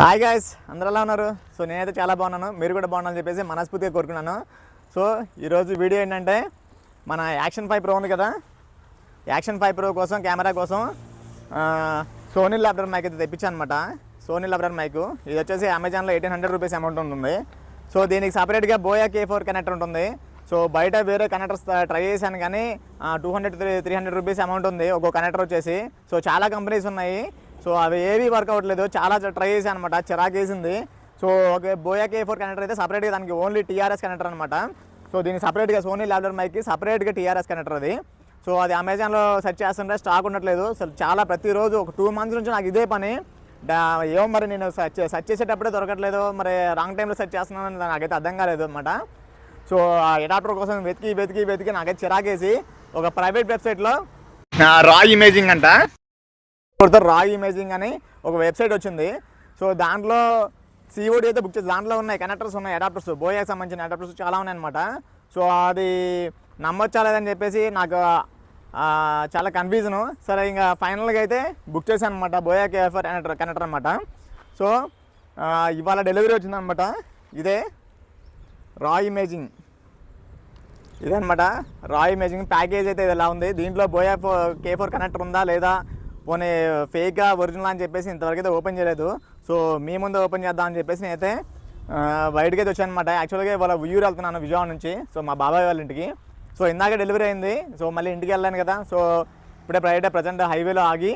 Hi guys అందరూ ఎలా ఉన్నారు? సో నేనైతే చాలా బాగున్నాను. మీరు కూడా బాగున్నాను చెప్పేసి మనస్ఫూర్తిగా కోరుకున్నాను. సో ఈరోజు వీడియో ఏంటంటే మన యాక్షన్ ఫైవ్ ప్రో ఉంది కదా? యాక్షన్ ఫైవ్ ప్రో కోసం కెమెరా కోసం సోనీ ల్యాబ్డర్ మైక్ అయితే తెప్పించాను అనమాట సోనీ ల్యాబ్డర్ మైక్ ఇది వచ్చేసి అమెజాన్లో ఎయిటీన్ హండ్రెడ్ రూపీస్ అమౌంట్ ఉంటుంది. సో దీనికి సపరేట్గా బోయా కే ఫోర్ కనెక్టర్ ఉంటుంది. సో బయట వేరే కనెక్టర్స్ ట్రై చేశాను కానీ two hundred three three hundred rupees amount ఉంది. ఒక్కో కనెక్టర్ వచ్చేసి. సో చాలా కంపెనీస్ ఉన్నాయి. సో అవి ఏవి వర్క్ అవ్వట్లేదు చాలా ట్రై చేశాను అనమాట చిరాకేసింది. సో ఒక బోయా కే ఫోర్ కనెక్టర్ అయితే సపరేట్గా దానికి ఓన్లీ టీఆర్ఎస్ కనెక్టర్ అనమాట సో దీనికి సపరేట్గా సోనీ ల్యాబ్లర్ మైక్కి సపరేట్గా టీఆర్ఎస్ కనెక్టర్ అది. సో అది అమెజాన్లో సెర్చ్ చేస్తుంటే స్టాక్ ఉండట్లేదు. అసలు చాలా ప్రతిరోజు ఒక టూ మంత్స్ నుంచి నాకు ఇదే పని. ఏమో మరి నేను సెర్చ్ సెర్చ్ చేసేటప్పుడే దొరకట్లేదు. మరి రాంగ్ టైంలో సెర్చ్ చేస్తున్నాను నాకైతే అర్థం కాలేదు అనమాట సో ఆ ఎడాప్టర్ కోసం వెతికి వెతికి వెతికి నాకైతే చిరాకేసి ఒక ప్రైవేట్ వెబ్సైట్లో రా ఇమేజింగ్ అంట. కొడతారు. రా ఇమేజింగ్ అని ఒక వెబ్సైట్ వచ్చింది. సో దాంట్లో సిఓడి అయితే బుక్ చేసి దాంట్లో ఉన్నాయి కనెక్టర్స్ ఉన్నాయి అడాప్టర్స్ బోయాకి సంబంధించిన అడాప్టర్స్ చాలా ఉన్నాయి అనమాట సో అది నమ్మొచ్చా లేదని చెప్పేసి నాకు చాలా కన్ఫ్యూజను సరే ఇంకా ఫైనల్గా అయితే బుక్ చేశాను అనమాట Boya K four connector connector అనమాట సో ఇవాళ డెలివరీ వచ్చిందనమాట ఇదే రా ఇమేజింగ్ ఇదనమాట రా ఇమేజింగ్ ప్యాకేజ్ అయితే ఇది ఎలా ఉంది? దీంట్లో బోయా ఫో కే ఫోర్ కనెక్టర్ ఉందా లేదా? పోనీ ఫేక్గా ఒరిజినల్ అని చెప్పేసి ఇంతవరకు అయితే ఓపెన్ చేయలేదు. సో మీ ముందు ఓపెన్ చేద్దాం అని చెప్పేసి నేనైతే బయటకి అయితే వచ్చాను అనమాట యాక్చువల్గా ఇవాళ ఉయ్యూరు వెళ్తున్నాను విజయవాడ నుంచి. సో మా బాబాయ్ వాళ్ళ ఇంటికి. సో ఇందాక డెలివరీ అయింది. సో మళ్ళీ ఇంటికి వెళ్ళాను కదా. సో ఇప్పుడే ప్రైవేట్ ప్రజెంట్ హైవేలో ఆగి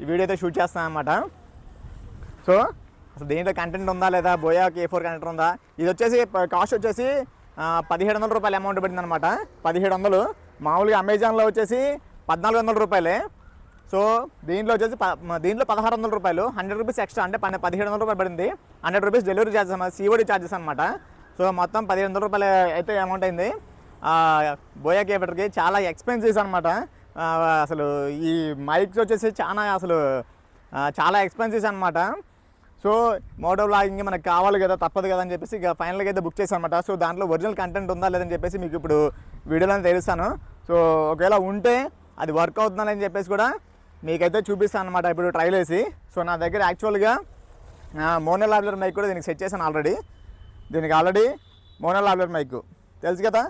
ఈ వీడియో అయితే షూట్ చేస్తాను అనమాట సో అసలు దీంట్లో కంటెంట్ ఉందా లేదా? బోయా కే ఫోర్ కంటెంట్ ఉందా? ఇది వచ్చేసి కాస్ట్ వచ్చేసి పదిహేడు వందల రూపాయలు అమౌంట్ పడింది అనమాట పదిహేడు వందలు. మామూలుగా అమెజాన్లో వచ్చేసి పద్నాలుగు వందల రూపాయలే. సో దీంట్లో వచ్చేసి దీంట్లో పదహారు వందల రూపాయలు. హండ్రెడ్ రూపీస్ ఎక్స్ట్రా అంటే పన్నె పదిహేడు వందల రూపాయలు పడింది. Hundred rupees delivery charges COD COD charges అనమాట సో మొత్తం పదిహేడు వందల రూపాయలు అయితే అమౌంట్ అయింది. బోయా కేబెటర్కి చాలా ఎక్స్పెన్సివ్స్ అనమాట అసలు ఈ మైక్స్ వచ్చేసి చాలా అసలు చాలా ఎక్స్పెన్సివ్స్ అనమాట సో మోటో బ్లాగింగ్ మనకు కావాలి కదా తప్పదు కదా అని చెప్పేసి ఇక ఫైనల్గా అయితే బుక్ చేశాను అనమాట సో దాంట్లో ఒరిజినల్ కంటెంట్ ఉందా లేదని చెప్పేసి మీకు ఇప్పుడు వీడియోలో తెలుస్తాను. సో ఒకవేళ ఉంటే అది వర్క్ అవుతుందని చెప్పేసి కూడా మీకైతే చూపిస్తాను అనమాట ఇప్పుడు ట్రైల్ వేసి. సో నా దగ్గర యాక్చువల్గా మోనో లాబ్లర్ మైక్ కూడా దీనికి సెట్ చేశాను ఆల్రెడీ దీనికి ఆల్రెడీ మోనో లాబ్లర్ మైక్ తెలుసు కదా?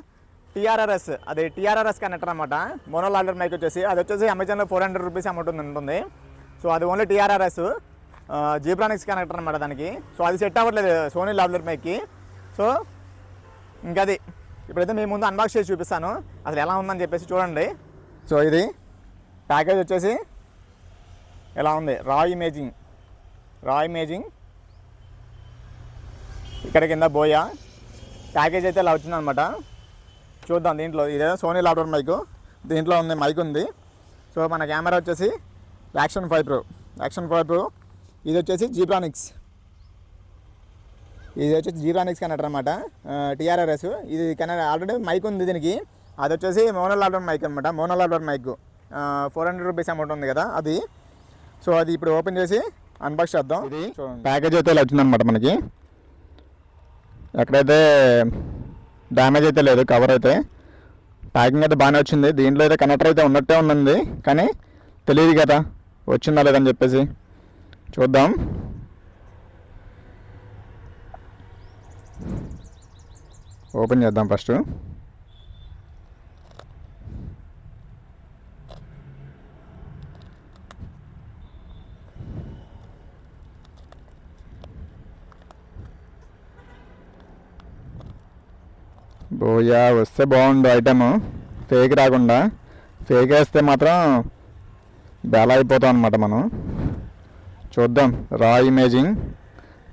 టీఆర్ఆర్ఎస్ అది టీఆర్ఆర్ఎస్ కనెక్టర్ అనమాట మోనో లాబ్లర్ మైక్ వచ్చేసి అది వచ్చేసి అమెజాన్లో ఫోర్ హండ్రెడ్ రూపీస్ అమౌంట్ ఉంటుంది. సో అది ఓన్లీ టీఆర్ఆర్ఎస్ జీబ్రానిక్స్ కనెక్టర్ అనమాట దానికి. సో అది సెట్ అవ్వట్లేదు సోనీ లాబ్లర్ మైక్కి సో ఇంకా అది. ఇప్పుడైతే మీ ముందు అన్బాక్స్ చేసి చూపిస్తాను. అసలు ఎలా ఉందని చెప్పేసి చూడండి. సో ఇది ప్యాకేజ్ వచ్చేసి ఎలా ఉంది? రా ఇమేజింగ్ రా ఇమేజింగ్ ఇక్కడ కింద బోయా. ప్యాకేజ్ అయితే ఇలా వచ్చిందనమాట చూద్దాం దీంట్లో. ఇదే సోనీ లాప్టాప్ మైక్ దీంట్లో ఉంది మైక్ ఉంది. సో మన కెమెరా వచ్చేసి action five pro action five pro ఇది వచ్చేసి జీబ్రానిక్స్ ఇది వచ్చేసి జీబ్రానిక్స్ కనెక్టర్ అనమాట టీఆర్ఆర్ఎస్ ఇది కనెక్ట్ ఆల్రెడీ మైక్ ఉంది దీనికి. అది వచ్చేసి మోనో లాప్టాప్ మైక్ అనమాట mono laptop mic four hundred rupees amount ఉంది కదా అది. సో అది ఇప్పుడు ఓపెన్ చేసి అన్బాక్స్ చేద్దాం. ఇది ప్యాకేజ్ అయితే ఇలా వచ్చిందనమాట మనకి. ఎక్కడైతే డ్యామేజ్ అయితే లేదు కవర్ అయితే. ప్యాకింగ్ అయితే బాగానే వచ్చింది. దీంట్లో అయితే కనెక్టర్ అయితే ఉన్నట్టే ఉందండి. కానీ తెలియదు కదా వచ్చిందా లేదని చెప్పేసి. చూద్దాం. ఓపెన్ చేద్దాం ఫస్ట్. బోయా వస్తే బాగుండు ఐటమ్. ఫేక్ రాకుండా. ఫేక్ వేస్తే మాత్రం బెల అయిపోతాం అనమాట మనం. చూద్దాం. రా ఇమేజింగ్.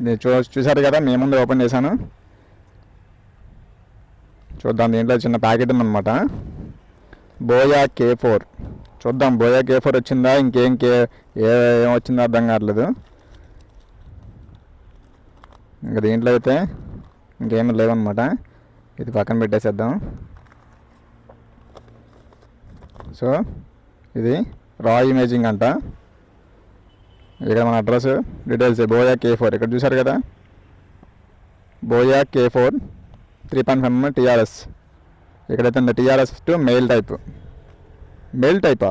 నేను చూ చూసారు కదా మేము ముందు ఓపెన్ చేశాను. చూద్దాం దీంట్లో చిన్న ప్యాకెట్ ఉందన్నమాట. Boya K four. చూద్దాం బోయా కే ఫోర్ వచ్చిందా ఇంకేం కే ఏం వచ్చిందో అర్థం కావట్లేదు. ఇంకా దీంట్లో అయితే ఇంకేమీ లేవన్నమాట. ఇది పక్కన పెట్టేసేద్దాం. సో ఇది రా ఇమేజింగ్ అంట. ఇక్కడ మన address details Boya K four. ఇక్కడ చూసారు కదా? Boya K four three point five TRS ఇక్కడైతే ఉంది TRS to male type male టైపా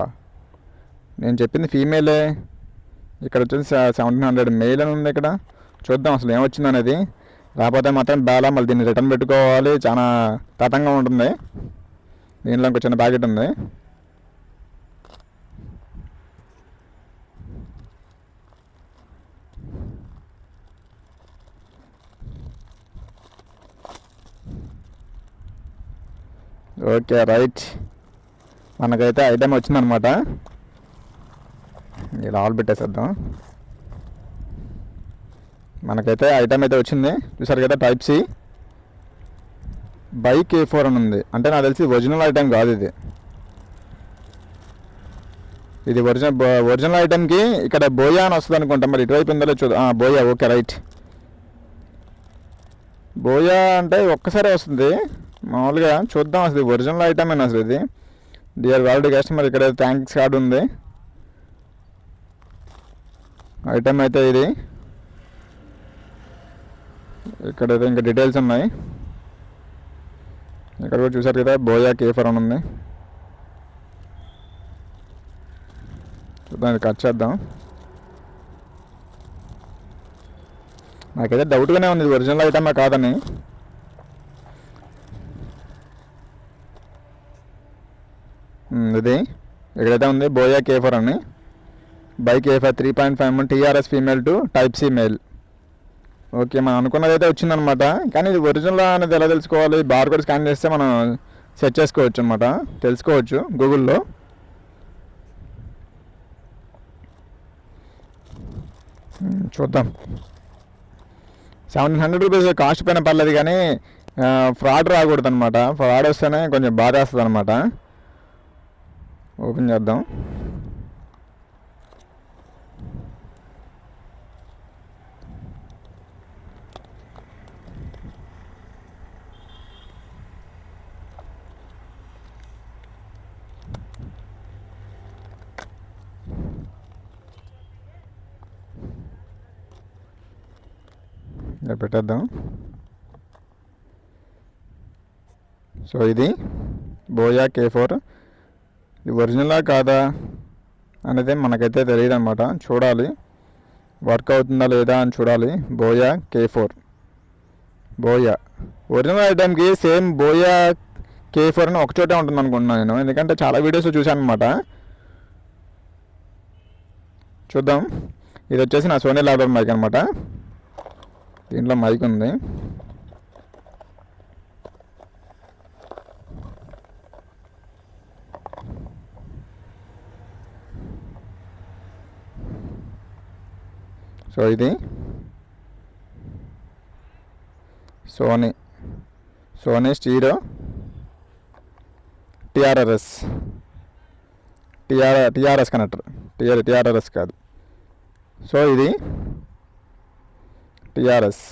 నేను చెప్పింది ఫీమేలే ఇక్కడ వచ్చేసి సెవెంటీన్ హండ్రెడ్ మెయిల్ అని ఉంది ఇక్కడ. చూద్దాం అసలు ఏమొచ్చింది అనేది రాకపోతే మాత్రం బేలా మళ్ళీ దీన్ని రిటర్న్ పెట్టుకోవాలి. చాలా తతంగా ఉంటుంది. దీనిలో ఇంకో చిన్న ప్యాకెట్ ఉంది. Okay right. మనకైతే ఐటమ్ వచ్చిందనమాట ఇలా ఆల్ పెట్టేసేద్దాం. మనకైతే ఐటమ్ అయితే వచ్చింది. చూసారు కదా type C bike A four అని ఉంది. అంటే నాకు తెలిసి ఒరిజినల్ ఐటెం కాదు ఇది. ఇది ఒరిజినల్ ఒరిజినల్ ఐటెంకి ఇక్కడ బోయా అని వస్తుంది అనుకుంటా. మరి ఇటువైపు ఉందో చూద్దాం. బోయా. Okay right. బోయా అంటే ఒక్కసారి వస్తుంది. మామూలుగా చూద్దాం అసలు ఒరిజినల్ ఐటమ్ అయినా అసలు ఇది? డియర్ వాల్డ్ కస్టమర్ ఇక్కడ థ్యాంక్స్ కార్డు ఉంది. ఐటమ్ అయితే ఇది. ఇక్కడ ఇంకా డీటెయిల్స్ ఉన్నాయి. ఇక్కడ కూడా చూసారు కదా బోయా కేఫర్ అని ఉంది. చూద్దాం ఇది కట్ చేద్దాం. నాకైతే డౌట్గానే ఉంది ఇది ఒరిజినల్ ఐటమా కాదని. ఇది. ఇక్కడైతే ఉంది బోయా కేఫర్ అని. Bike A four three point five TRS female to type C male okay మనం అనుకున్నది అయితే వచ్చిందనమాట. కానీ ఇది ఒరిజినల్ అనేది ఎలా తెలుసుకోవాలి? బార్ కోడ్ స్కాన్ చేస్తే మనం సెర్చ్ చేసుకోవచ్చు అనమాట తెలుసుకోవచ్చు గూగుల్లో. చూద్దాం. సెవెన్ హండ్రెడ్ రూపీస్ కాస్ట్ పైన పర్లేదు కానీ ఫ్రాడ్ రాకూడదు అనమాట ఫ్రాడ్ వస్తేనే కొంచెం బాధ వస్తుంది అనమాట ఓపెన్ చేద్దాం. ఇలా పెట్టేద్దాం. సో ఇది బోయా కే ఫోర్ ఇది ఒరిజినలా కాదా అనేది మనకైతే తెలియదు అనమాట చూడాలి. వర్క్ అవుతుందా లేదా అని చూడాలి. Boya K four Boya. Original ఐటమ్కి same Boya K four అని ఒకచోటే ఉంటుంది అనుకుంటున్నాను నేను. ఎందుకంటే చాలా వీడియోస్ చూశాను అనమాట చూద్దాం. ఇది వచ్చేసి నా సోనీ ల్యాప్టాప్ మైక్ అనమాట దీంట్లో మైక్ ఉంది. సో ఇది Sony Sony stereo TRRS TR TRS connector TR TRRS కాదు. సో ఇది టిఆర్ఎస్.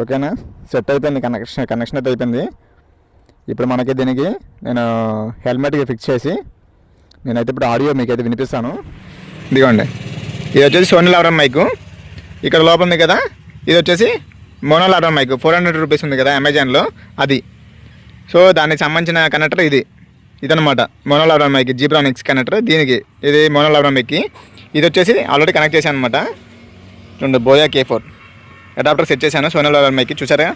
ఓకేనా? సెట్ అయిపోయింది కనెక్షన్ కనెక్షన్ అయితే అయిపోయింది. ఇప్పుడు మనకి దీనికి నేను హెల్మెట్కి ఫిక్స్ చేసి నేనైతే ఇప్పుడు ఆడియో మీకు అయితే వినిపిస్తాను. ఇదిగోండి. ఇది వచ్చేసి సోనీ లాబ్రమ్ మైక్ ఇక్కడ లోపల ఉంది కదా? ఇది వచ్చేసి మోనో లాబ్రమ్ మైక్ ఫోర్ హండ్రెడ్ రూపీస్ ఉంది కదా అమెజాన్లో అది. సో దానికి సంబంధించిన కనెక్టర్ ఇది. ఇదనమాట మోనోలాబ్రమ్ మైక్ జీబ్రానిక్స్ కనెక్టర్ దీనికి. ఇది మోనోలాబ్రమ్ మైక్కి ఇది వచ్చేసి ఆల్రెడీ కనెక్ట్ చేశాను అనమాట రెండు Boya K four adapter set చేశాను సోనోలాబ్రమ్ మైక్కి చూసారా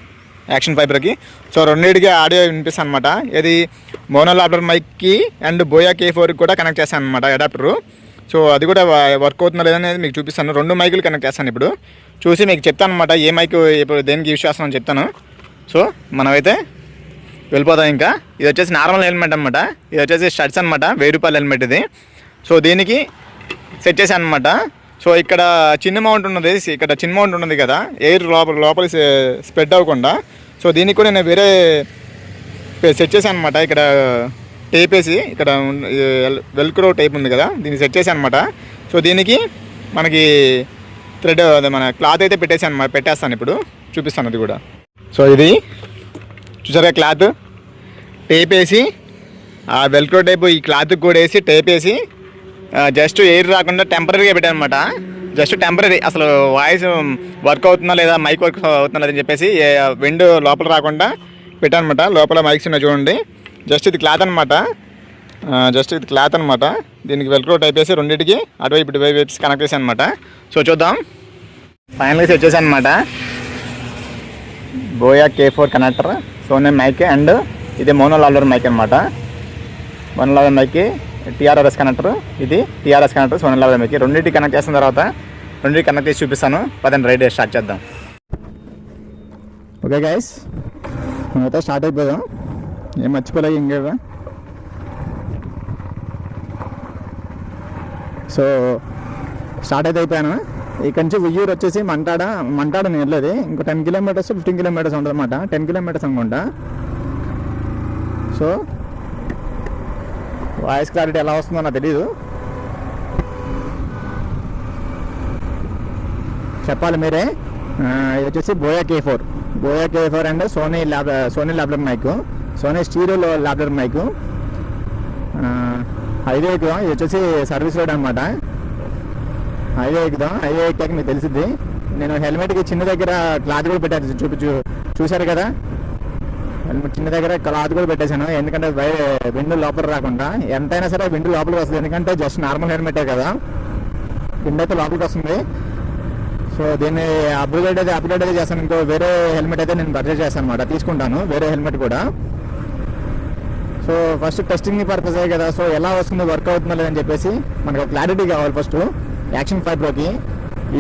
యాక్షన్ ఫైబర్కి సో రెండింటికి ఆడియో వినిపిస్తాను అనమాట ఇది మోనోలాబ్రమ్ మైక్కి అండ్ బోయా కే ఫోర్కి కూడా కనెక్ట్ చేశాను అనమాట అడాప్టరు సో అది కూడా వర్క్ అవుతుందా లేదనేది మీకు చూపిస్తాను. రెండు మైకులు కనెక్ట్ చేస్తాను ఇప్పుడు. చూసి మీకు చెప్తాను అనమాట ఏ మైక్ ఇప్పుడు దేనికి యూజ్ చేస్తానని చెప్తాను. సో మనమైతే వెళ్ళిపోతాం ఇంకా. ఇది వచ్చేసి నార్మల్ హెల్మెట్ అనమాట ఇది వచ్చేసి షర్ట్స్ అనమాట వెయ్యి రూపాయల హెల్మెట్ ఇది. సో దీనికి సెట్ చేశాను అనమాట సో ఇక్కడ చిన్న మౌంట్ ఉన్నది ఇక్కడ చిన్న మౌంట్ ఉన్నది కదా ఎయిర్ లోపల లోపల స్ప్రెడ్ అవ్వకుండా. సో దీనికి కూడా నేను వేరే సెట్ చేశాను అనమాట ఇక్కడ టేప్ వేసి ఇక్కడ వెల్క్రో టైప్ ఉంది కదా దీన్ని సెట్ చేశాను అనమాట సో దీనికి మనకి థ్రెడ్ అదే మన క్లాత్ అయితే పెట్టేసాను అనమాట పెట్టేస్తాను ఇప్పుడు. చూపిస్తాను అది కూడా. సో ఇది చూసారా క్లాత్? టేప్ వేసి ఆ వెల్క్రో టైప్ ఈ క్లాత్కి కూడా వేసి టేప్ వేసి జస్ట్ ఎయిర్ రాకుండా టెంపరీగా పెట్టాను అనమాట జస్ట్ టెంపరీ అసలు వాయిస్ వర్క్ అవుతుందా లేదా మైక్ వర్క్ అవుతుందా అని చెప్పేసి విండ్ లోపల రాకుండా పెట్టాను అనమాట లోపల మైక్స్ ఉన్నాయి చూడండి. జస్ట్ ఇది క్లాత్ అనమాట జస్ట్ ఇది క్లాత్ అనమాట దీనికి వెల్క్రో టైప్ వేసి రెండింటికి అటువైపు ఇటువైపు కనెక్ట్ చేశాను అనమాట సో చూద్దాం. ఫైనల్గా సెట్ చేశాను అనమాట Boya K four connector Sony mic and ఇది మోనో లాలర్ మైక్ అనమాట mono lavalier mic TRRS connector. ఇది టీఆర్ఎస్ కనెక్టర్ సోనల్ లాలర్ మీకు రెండింటి కనెక్ట్ చేసిన తర్వాత రెండింటి కనెక్ట్ చేసి చూపిస్తాను. పదండి రైడ్ స్టార్ట్ చేద్దాం. ఓకే గైస్ మేమైతే స్టార్ట్ అయిపోయాం ఏం మర్చిపోలేదు ఇంకా సో స్టార్ట్ అయితే అయిపోయాను. ఇక్కడ నుంచి ఉయ్యూరు వచ్చేసి మంటాడ మంటాడ నేర్లేదు. ఇంకో టెన్ కిలోమీటర్స్ ఫిఫ్టీన్ కిలోమీటర్స్ ఉంటుంది అన్నమాట టెన్ కిలోమీటర్స్ అనుకుంటా. సో వాయిస్ క్లారిటీ ఎలా వస్తుందో నాకు తెలీదు. చెప్పాలి మీరే. ఇది వచ్చేసి Boya K four Boya K four and Sony lav Sony ల్యాబ్లర్ mic. Sony స్టీరియోలో ల్యాబ్లర్ మైక్. హైవే ఎక్కుదాం ఇది వచ్చేసి సర్వీస్ రోడ్ అనమాట హైవే ఎక్కుదాం హైవే ఎక్కాక మీకు తెలిసింది నేను హెల్మెట్కి చిన్న దగ్గర క్లాత్ కూడా పెట్టాను. చూపించు చూ- చూశారు కదా? చిన్న దగ్గర క్లాత్ కూడా పెట్టేశాను. ఎందుకంటే విండు లోపల రాకుండా ఎంతైనా సరే విండు లోపలికి వస్తుంది. ఎందుకంటే జస్ట్ నార్మల్ హెల్మెటే కదా. విండ్ అయితే లోపలికి వస్తుంది. సో దీన్ని అప్గ్రేడ్ అయితే అప్గ్రేడ్ అయితే చేస్తాను. ఇంకో వేరే హెల్మెట్ అయితే నేను పర్చేస్ చేస్తాను అనమాట తీసుకుంటాను. వేరే హెల్మెట్ కూడా. సో ఫస్ట్ టెస్టింగ్ పర్పస్ కదా. సో ఎలా వస్తుందో వర్క్ అవుతుందో లేదని చెప్పేసి మనకు క్లారిటీ కావాలి ఫస్ట్ యాక్షన్ ఫైవ్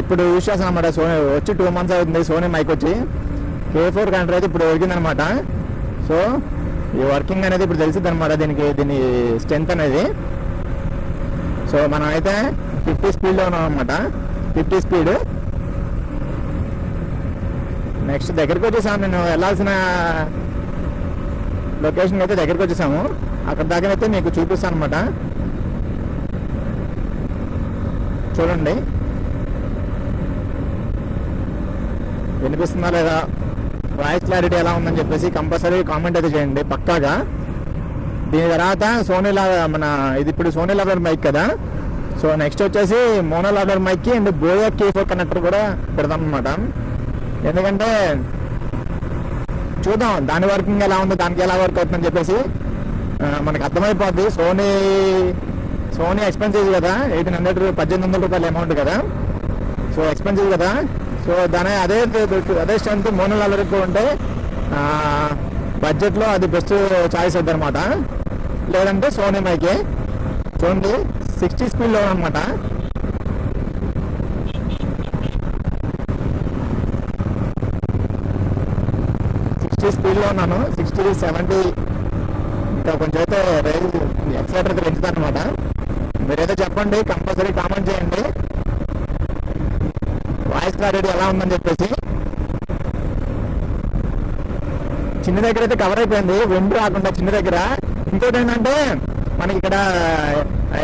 ఇప్పుడు యూజ్ చేస్తాను అనమాట సోనీ వచ్చి టూ మంత్స్ అవుతుంది. సోనీ మైక్ వచ్చి. కే ఫోర్ కంట్రీ అయితే ఇప్పుడు ఒరిగిందనమాట సో ఈ వర్కింగ్ అనేది ఇప్పుడు తెలిసింది అనమాట దీనికి దీని స్ట్రెంత్ అనేది. సో మనం అయితే ఫిఫ్టీ స్పీడ్లో ఉన్నాం అనమాట ఫిఫ్టీ స్పీడ్ నెక్స్ట్ దగ్గరికి వచ్చేసాను నేను వెళ్ళాల్సిన లొకేషన్ అయితే దగ్గరికి వచ్చేసాము. అక్కడ దాకానైతే మీకు చూపిస్తాను అనమాట చూడండి. వినిపిస్తుందా లేదా? వాయిస్ క్లారిటీ ఎలా ఉందని చెప్పేసి కంపల్సరీ కామెంట్ అయితే చేయండి పక్కాగా. దీని తర్వాత సోనీ లా మన ఇది ఇప్పుడు సోనీ లాబర్ మైక్ కదా. సో నెక్స్ట్ వచ్చేసి మోనో లాబర్ మైక్కి and Boya K four connector కూడా పెడదాం అనమాట ఎందుకంటే చూద్దాం దాని వర్కింగ్ ఎలా ఉందో దానికి ఎలా వర్క్ అవుతుందని చెప్పేసి మనకు అర్థమైపోద్ది. సోనీ సోనీ ఎక్స్పెన్సివ్ కదా ఎయిటీన్ హండ్రెడ్ పద్దెనిమిది వందల రూపాయల అమౌంట్ కదా. సో ఎక్స్పెన్సివ్ కదా. సో దాని అదే అదే స్ట్రెంత్ మోనల్ నెలల ఉంటే బడ్జెట్లో అది బెస్ట్ చాయిస్ అవుతుంది అనమాట లేదంటే సోనీ మైకే. చూడండి సిక్స్టీ స్పీడ్లో అనమాట సిక్స్టీ స్పీడ్లో ఉన్నాను. సిక్స్టీ సెవెంటీ ఇంకా కొంచెం అయితే రైల్ ఎక్సలేటర్ అయితే పెంచుతాను అనమాట మీరైతే చెప్పండి కంపల్సరీ కామెంట్ చేయండి. వాయిస్ ఎలా ఉందని చెప్పేసి. చిన్న దగ్గర అయితే కవర్ అయిపోయింది వెండు రాకుండా చిన్న దగ్గర. ఇంకోటి ఏంటంటే మనకి ఇక్కడ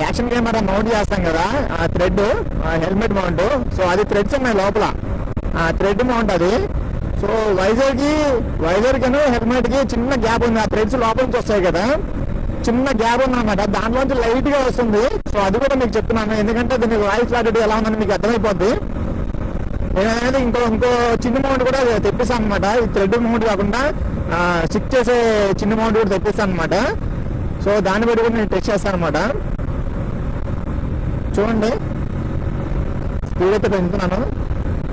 యాక్షన్ కెమెరా మౌంట్ చేస్తాం కదా ఆ థ్రెడ్ హెల్మెట్ మౌంట్. సో అది థ్రెడ్స్ ఉన్నాయి లోపల. ఆ థ్రెడ్ మౌంట్ అది. సో వైజాగ్కి హెల్మెట్ హెల్మెట్కి చిన్న గ్యాప్ ఉంది. ఆ థ్రెడ్స్ లోపల నుంచి వస్తాయి కదా. చిన్న గ్యాప్ ఉందన్నమాట. దాంట్లోంచి లైట్గా వస్తుంది. సో అది కూడా మీకు చెప్తున్నాను. ఎందుకంటే దీనికి వాయిస్ క్లారిటీ ఎలా ఉందని మీకు అర్థమైపోద్ది. నేను అనేది ఇంకో ఇంకో చిన్న మౌంట్ కూడా తెప్పిస్తాను అనమాట ఈ థ్రెడ్ మౌంట్ కాకుండా స్టిక్ చేసే చిన్న మౌంట్ కూడా తెప్పిస్తాను అనమాట సో దాన్ని బట్టి కూడా నేను టెస్ట్ చేస్తాను అనమాట చూడండి. స్పీడ్ అయితే పెంచుతున్నాను.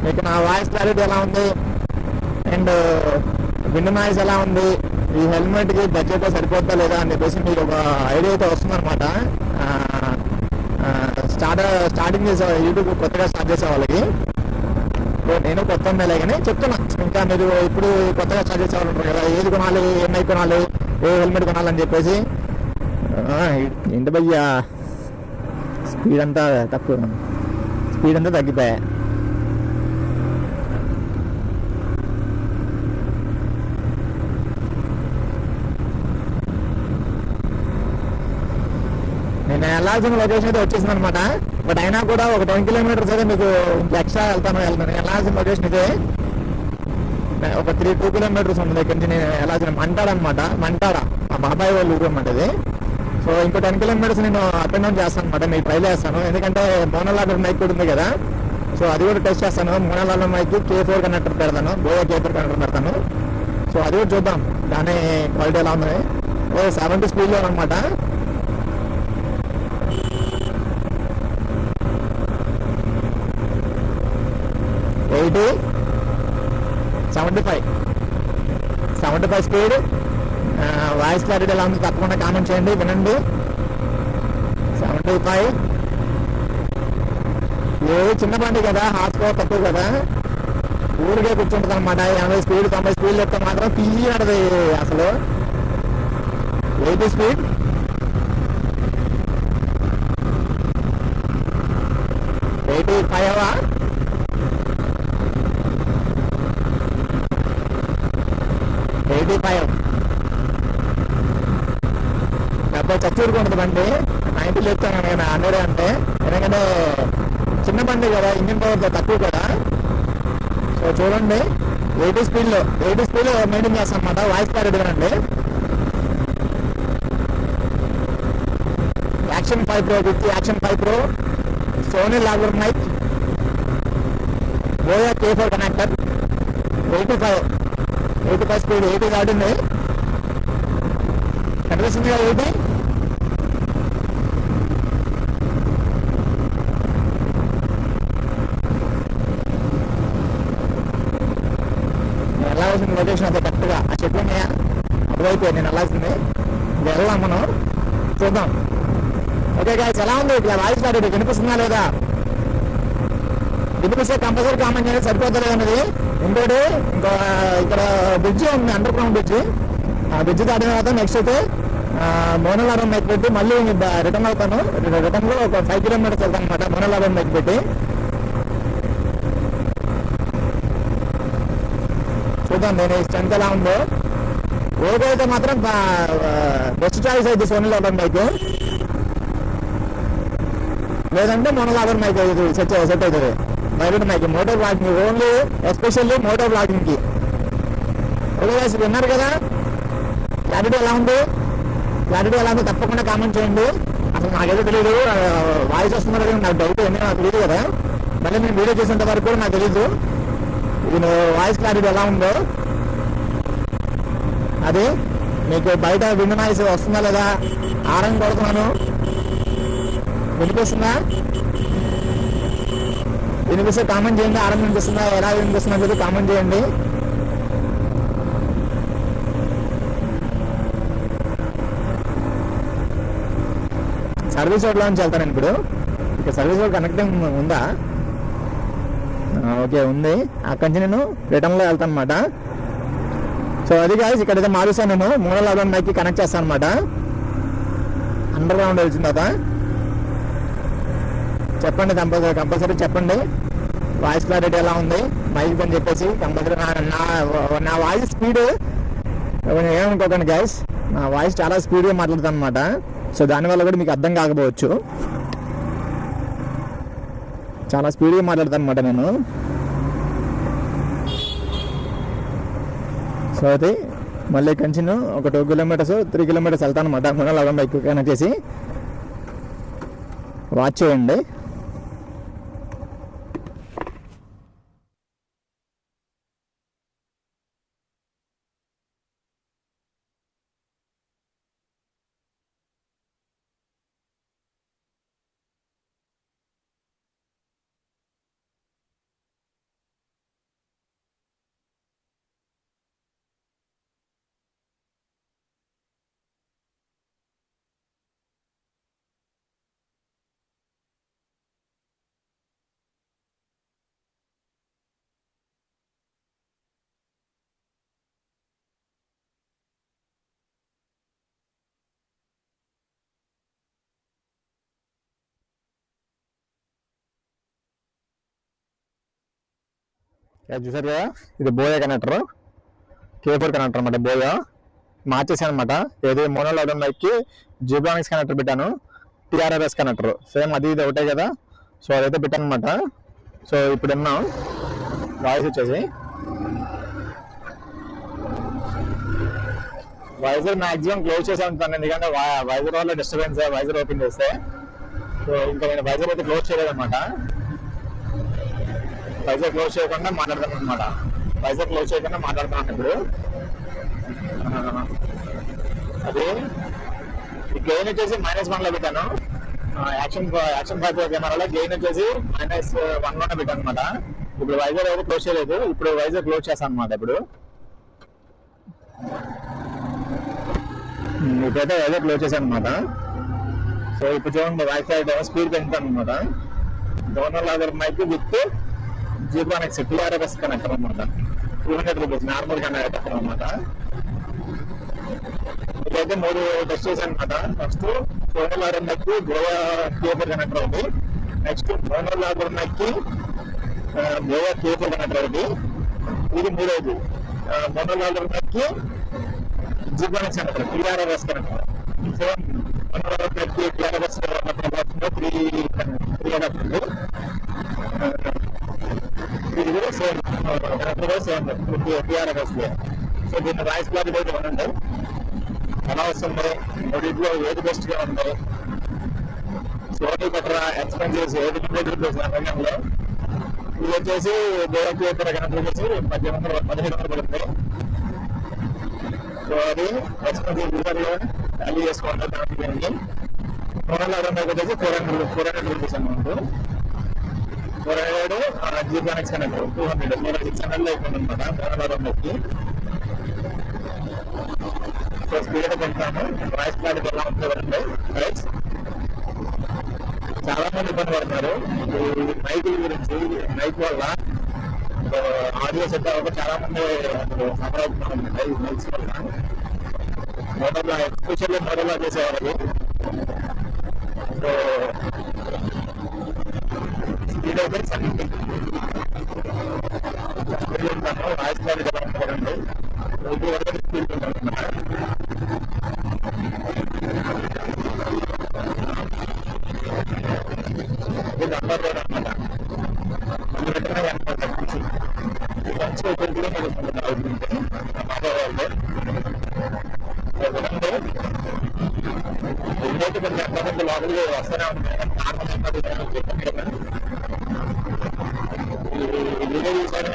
మీకు నా వాయిస్ క్లారిటీ ఎలా ఉంది? అండ్ విండ్ నాయిస్ ఎలా ఉంది? ఈ హెల్మెట్కి బడ్జెట్ సరిపోద్దా లేదా అని చెప్పేసి మీకు ఒక ఐడియా అయితే వస్తుంది అనమాట స్టార్ట్ స్టార్టింగ్ చేసే యూట్యూబ్ కొత్తగా స్టార్ట్ చేసే వాళ్ళకి. నేను కొత్త ఉండాలి కానీ చెప్తున్నా. ఇంకా మీరు ఇప్పుడు కొత్తగా స్టార్ట్ చేసే ఉంటారు కదా ఏది కొనాలి ఏమై కొనాలి ఏ హెల్మెట్ కొనాలని చెప్పేసి. ఆ, ఏంటి భయ్యా? స్పీడ్ అంతా తక్కువ. స్పీడ్ అంతా తగ్గిపోయా. నేను వెళ్ళాల్సిన లొకేషన్ అయితే వచ్చేసింది అనమాట బట్ అయినా కూడా ఒక టెన్ కిలోమీటర్స్ అయితే మీకు ఎక్స్ట్రా వెళ్తాను. వెళ్తాను నేను వెళ్ళాల్సిన లొకేషన్ ఇదే. ఒక త్రీ టూ కిలోమీటర్స్ ఉంటుంది ఇక్కడ నుంచి నేను వెళ్ళాల్సిన మంటాడ అనమాట మంటాడ. మా బాబాయ్ వాళ్ళు ఊరు అనమాట ఇది. సో ఇంకో టెన్ కిలోమీటర్స్ నేను అప్ అండ్ డౌన్ చేస్తాను అనమాట మీకు ట్రై చేస్తాను. ఎందుకంటే మోనలాగర్ మైక్ కూడా ఉంది కదా. సో అది కూడా టెస్ట్ చేస్తాను. Mono lavalier mic K four connector పెడతాను. గోవా కే ఫోర్ కనెక్టర్ పెడతాను. సో అది కూడా చూద్దాం. దాని క్వాలిటీ ఎలా ఉంది. ఓ సెవెంటీ స్పీడ్లో అనమాట eighty. Seventy five. Seventy five speed. Voice clarity ఎలా ఉంది తప్పకుండా కామెంట్ చేయండి వినండి. Seventy five. ఏ చిన్న బండి కదా హార్స్ పవర్ తక్కువ కదా. ఊరికే కూర్చుంటుంది అనమాట ఎనభై స్పీడ్ తొంభై స్పీడ్ చెప్తే మాత్రం పియ్యి అసలు. Eighty speed eighty five eighty five డెబ్బై చచ్చూరుకుంటుంది బండి నైన్టీ చెప్తాను నేను హండ్రెడ్ అంటే. ఎందుకంటే చిన్న బండి కదా ఇంజిన్ పవర్ తక్కువ కదా. సో చూడండి. ఎయిటీ స్పీడ్లో ఎయిటీ స్పీడ్లో మెయింటైన్ చేస్తాం అనమాట వాయిస్ క్లారిటీ అండి action five pro with action five pro. Sony logger mic. Boya K four connector. Eighty five. Eighty five speed eighty దాటింది. కనిపిస్తుంది కదా ఎయిటీ నేను వెళ్ళాల్సిన లొకేషన్ అదే కరెక్ట్గా ఆ చెట్లు ఉన్నాయా అటువైపు నేను వెళ్ళాల్సింది. ఇప్పుడు వెళ్దాం మనం. చూద్దాం. ఓకే గాయస్ ఎలా ఉంది? ఇట్లా వాయిస్ క్లారిటీ వినిపిస్తుందా లేదా? వినిపిస్తే కంపల్సరీ కామెంట్ చేయండి. సరిపోతుంది అన్నది ఇంకోటి ఇంకో ఇక్కడ బ్రిడ్జ్ ఉంది అండర్ గ్రౌండ్ బ్రిడ్జ్ ఆ బ్రిడ్జ్ దాటిన తర్వాత నెక్స్ట్ అయితే మోనలారం మైక్ పెట్టి మళ్ళీ రిటర్న్ అవుతాను. రిటర్న్లో ఒక ఫైవ్ కిలోమీటర్స్ వెళ్తాను అనమాట మోనలారం మైక్ పెట్టి. చూద్దాం నేను స్ట్రెంత్ ఎలా ఉందో. ఓకే అయితే మాత్రం బెస్ట్ చాయిస్ అయితే. సోనీ లాభం మైక్ లేదంటే mono lavalier mic set set అవుతుంది. బయట mic motor blogging only especially motor బ్లాగింగ్కి. Okay విన్నారు కదా క్లారిటీ ఎలా ఉంది? క్లారిటీ ఎలా ఉంది తప్పకుండా కామెంట్ చేయండి. అసలు నాకేదో తెలియదు వాయిస్ వస్తుందో లేదో నాకు డౌట్ ఉంది నాకు తెలియదు కదా. మళ్ళీ నేను వీడియో చేసేంత వరకు కూడా నాకు తెలియదు ఇది వాయిస్ క్లారిటీ ఎలా ఉందో. అది మీకు బయట విండ్ నాయిస్ వస్తుందా లేదా? ఆరం కొడుతున్నాను. వినిపిస్తుందా? వినిపిస్తే కామెంట్ చేయండి. ఆరం వినిపిస్తుందా? ఎలా వినిపిస్తుందా చెప్పి కామెంట్ చేయండి. సర్వీస్ రోడ్లో నుంచి వెళ్తాను ఇప్పుడు. ఇక సర్వీస్ రోడ్ కనెక్టింగ్ ఉందా? ఓకే ఉంది. అక్కడి నుంచి నేను రిటర్న్లో వెళ్తాను అనమాట సో అది కాదు ఇక్కడైతే మారుస్తాను నేను మూడు లాభం మైక్కి కనెక్ట్ చేస్తాను అనమాట అండర్ గ్రౌండ్ వచ్చిన తర్వాత. చెప్పండి కంపల్సరీ కంపల్సరీ చెప్పండి. వాయిస్ క్లారిటీ ఎలా ఉంది? మైక్ అని చెప్పేసి కంపల్సరీ నా నా- వాయిస్ స్పీడ్ ఏమనుకోకండి గ్యాస్ నా వాయిస్ చాలా స్పీడ్గా మాట్లాడుతాను అనమాట సో దానివల్ల కూడా మీకు అర్థం కాకపోవచ్చు. చాలా స్పీడ్గా మాట్లాడతాను అనమాట నేను. సో అది మళ్ళీ కంటిన్యూ ఒక టూ కిలోమీటర్స్ త్రీ కిలోమీటర్స్ వెళ్తాను అనమాట మన లగం బైక్ కనెక్ట్ చేసి వాచ్ చేయండి. చూసారు కదా? ఇది Boya connector K four connector అనమాట బోయా. మార్చేసాను అనమాట ఏది మోనోలాడన్ మైక్కి జిబ్రానిక్స్ కనెక్టర్ పెట్టాను. టిఆర్ఆర్ఎస్ కనెక్టర్ సేమ్ అది ఇది ఒకటే కదా? సో అదైతే పెట్టాను అనమాట సో ఇప్పుడు విన్నాం. వాయిస్ వచ్చేసి. వైజర్ మాక్సిమం క్లోజ్ చేసే ఉంటాను ఎందుకంటే వైజర్ వల్ల డిస్టర్బెన్స్ వైజర్ ఓపెన్ చేస్తే. సో ఇంకా నేను వైజర్ అయితే క్లోజ్ చేయలేదన్నమాట. వైజాగ్ క్లోజ్ చేయకుండా మాట్లాడతాను అనమాట వైజాగ్ క్లోజ్ చేయకుండా మాట్లాడుతున్నాను ఇప్పుడు. ఆ, అది గెయిన్ వచ్చేసి మైనస్ వన్లో పెట్టాను. యాక్షన్ యాక్షన్ ఫైవ్ కెమెరాలో గెయిన్ వచ్చేసి మైనస్ వన్లోనే పెట్టాను అనమాట ఇప్పుడు వైజాగ్ అయితే క్లోజ్ చేయలేదు. ఇప్పుడు వైజాగ్ క్లోజ్ చేస్తాను అనమాట ఇప్పుడు. ఇప్పుడైతే వైజాగ్ క్లోజ్ చేశాను అనమాట సో ఇప్పుడు చూడండి వైఫై స్పీడ్ పెంచుతాను అనమాట donor logger mic with Zebronics TRS connector అనమాట two hundred rupees normal connector అనమాట ఇదైతే మూడు టెస్ట్ అనమాట ఫస్ట్ డోనర్ గోవా కేఫర్ కనెక్టర్ ఉంది. నెక్స్ట్ డోనర్ గోవా కేఫర్ కనెక్టర్ ఉంది. ఇది మూడోది. Donner logger mic Zebronics connector connector so Donner logger mic TRS three three adapter ఇది కూడా సేమ్ కరెక్ట్ కూడా సేమ్ టీఆర్ఎస్ సో దీన్ని వాయిస్ క్లారిటీ అయితే ఉండండి ఎలా వస్తుంది మూడింట్లో ఏది బెస్ట్గా ఉంది సోనీ బెటర్ ఎక్స్పెన్సివ్స్ ఏది హండ్రెడ్ రూపీస్ అమెజాన్లో ఇది వచ్చేసి గోవా పేపర్ కనుక వచ్చేసి పద్దెనిమిది వందల పదిహేడు వందలు పడుతుంది సో అది ఎక్స్పెన్సివ్ యూజర్లో వాల్యూ చేసుకోండి దానికి దీనికి మూడు వందల అరవై వచ్చేసి four hundred four hundred rupees amount four hundred GB connection అంటారు two hundred. Four six hundred అయిపోయింది అనమాట మూడు సో స్పీడ్ పెడతాము వాయిస్ క్లారిటీ ఎలా ఉంటుందండి రైట్ చాలా మంది ఇబ్బంది పడతారు ఈ మైకుల గురించి మైక్ వల్ల ఆడియో సెట్ అవ్వక చాలా మంది అసలు సఫర్ అవుతున్నారండి ఈ మైక్స్ వల్ల. మోడల్ ఎస్పెషల్లీ మోడల్ చేసేవారు. సో స్పీడ్ అయితే సెవెంటీ స్పీడ్ ఉంటాను ఇది వరకు ఇది నంబర్ రోడ్ అనమాట అనమాట మంచి ఒకటి కూడా వస్తూనే ఉంటాయి నార్మల్ చెప్పాను కదా ఈ వీడియో చూసాను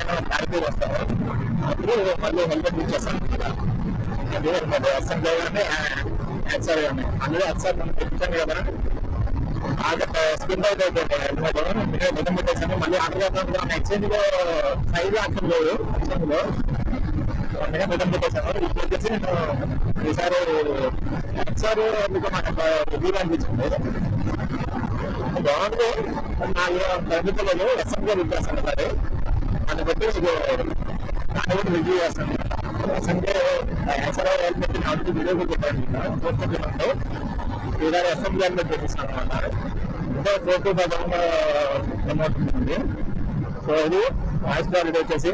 నేను బ్యాంకుకి వస్తాను అప్పుడు మళ్ళీ హెల్మెట్ బుక్ చేస్తాను అదే అనమాట ఎస్ఎం కానీ ఎక్స్ఆర్ కానీ అందులో ఎక్స్ఆర్ మనం తెప్పించాను కదా స్పిన్ అవుట్ అయిపోయింది హెల్మెట్ నిజం పెట్టేసాను మళ్ళీ ఆటలు ఎక్స్చేంజ్లో సైజ్ ఆప్షన్ లేదు ఎక్స్చేంజ్లో అందుకే నిజం పెట్టేసాను ఇప్పుడు వచ్చేసి నేను ఈసారి ఎక్స్ఆర్ మీకు నాకు రివ్యూ అనిపించింది బాగుంది నాకు తగ్గుతలేదు ఎస్ఎంగా రివ్యూ చేస్తాను మరి దాన్ని అని చెప్పేసి దాన్ని బట్టి రివ్యూ చేస్తాను ఎస్ఎంకే ఎక్స్ఆర్ హెల్మెట్ నాకు వీడియో పెట్టాను హెల్మెట్ పెట్టిస్తాను ఇంకా ఉంటుంది. సో ఇది వాయిస్ క్వాలిటీ వచ్చేసి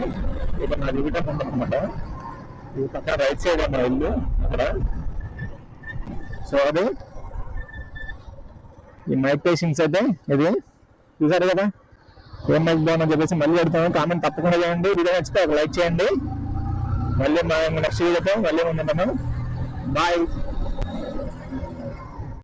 ఇక్కడ నా రివిటన్ ఉందన్నమాట ఇది పక్కన రైట్ సైడ్ అన్న ఇల్లు అక్కడ. సో అది. ఈ మైక్ పేషెంట్స్ అయితే ఇది. చూసారు కదా? ఏం మైక్ బాగుందని చెప్పేసి మళ్ళీ పెడతాము కామెంట్ తప్పకుండా చేయండి. వీడియో నచ్చితే ఒక లైక్ చేయండి. మళ్ళీ నెక్స్ట్ వీడియోతో మళ్ళీ ఉంటాము బాయ్